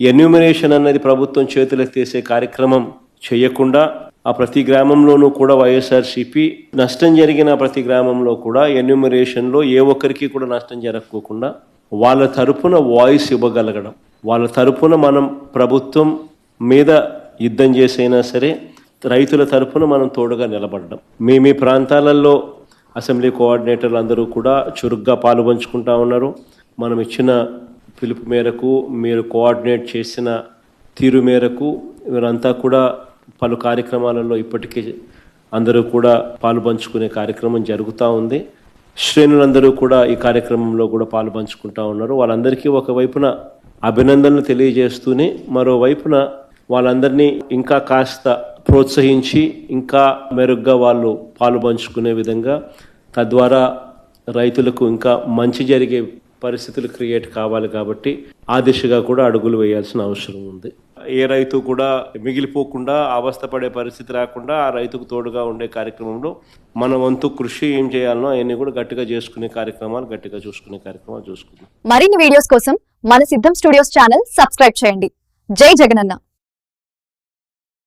ఎన్యూమినేషన్ అనేది ప్రభుత్వం చేతులకు తీసే కార్యక్రమం చేయకుండా ఆ ప్రతి గ్రామంలోనూ కూడా వైఎస్ఆర్సీపీ నష్టం జరిగిన ప్రతి గ్రామంలో కూడా ఎన్యూమినేషన్లో ఏ ఒక్కరికి కూడా నష్టం జరగకోకుండా వాళ్ళ తరపున వాయిస్ ఇవ్వగలగడం. వాళ్ళ తరపున మనం ప్రభుత్వం మీద యుద్ధం చేసైనా సరే రైతుల తరపున మనం తోడుగా నిలబడడం. మీ మీ ప్రాంతాలలో అసెంబ్లీ కోఆర్డినేటర్లు అందరూ కూడా చురుగ్గా పాలుపంచుకుంటా ఉన్నారు. మనం ఇచ్చిన పిలుపు మేరకు మీరు కోఆర్డినేట్ చేసిన తీరు మేరకు వీరంతా కూడా పలు కార్యక్రమాలలో ఇప్పటికే అందరూ కూడా పాలు పంచుకునే కార్యక్రమం జరుగుతూ ఉంది. శ్రేణులందరూ కూడా ఈ కార్యక్రమంలో కూడా పాలు పంచుకుంటా ఉన్నారు. వాళ్ళందరికీ ఒకవైపున అభినందనలు తెలియజేస్తూనే మరోవైపున వాళ్ళందరినీ ఇంకా కాస్త ప్రోత్సహించి ఇంకా మెరుగ్గా వాళ్ళు పాలు పంచుకునే విధంగా తద్వారా రైతులకు ఇంకా మంచి జరిగే పరిస్థితులు క్రియేట్ కావాలి కాబట్టి ఆ దిశగా కూడా అడుగులు వేయాల్సిన అవసరం ఉంది. ఏ రైతు కూడా మిగిలిపోకుండా అవస్థపడే పరిస్థితి రాకుండా ఆ రైతుకు తోడుగా ఉండే కార్యక్రమంలో మన వంతు కృషి ఏం చేయాలనో అవన్నీ కూడా గట్టిగా చేసుకునే కార్యక్రమాలు గట్టిగా చూసుకునే కార్యక్రమాలు చూసుకుందాం. మరిన్ని వీడియోస్ కోసం మన సిద్ధం స్టూడియోస్ ఛానల్ సబ్స్క్రైబ్ చేయండి. జై జగనన్న.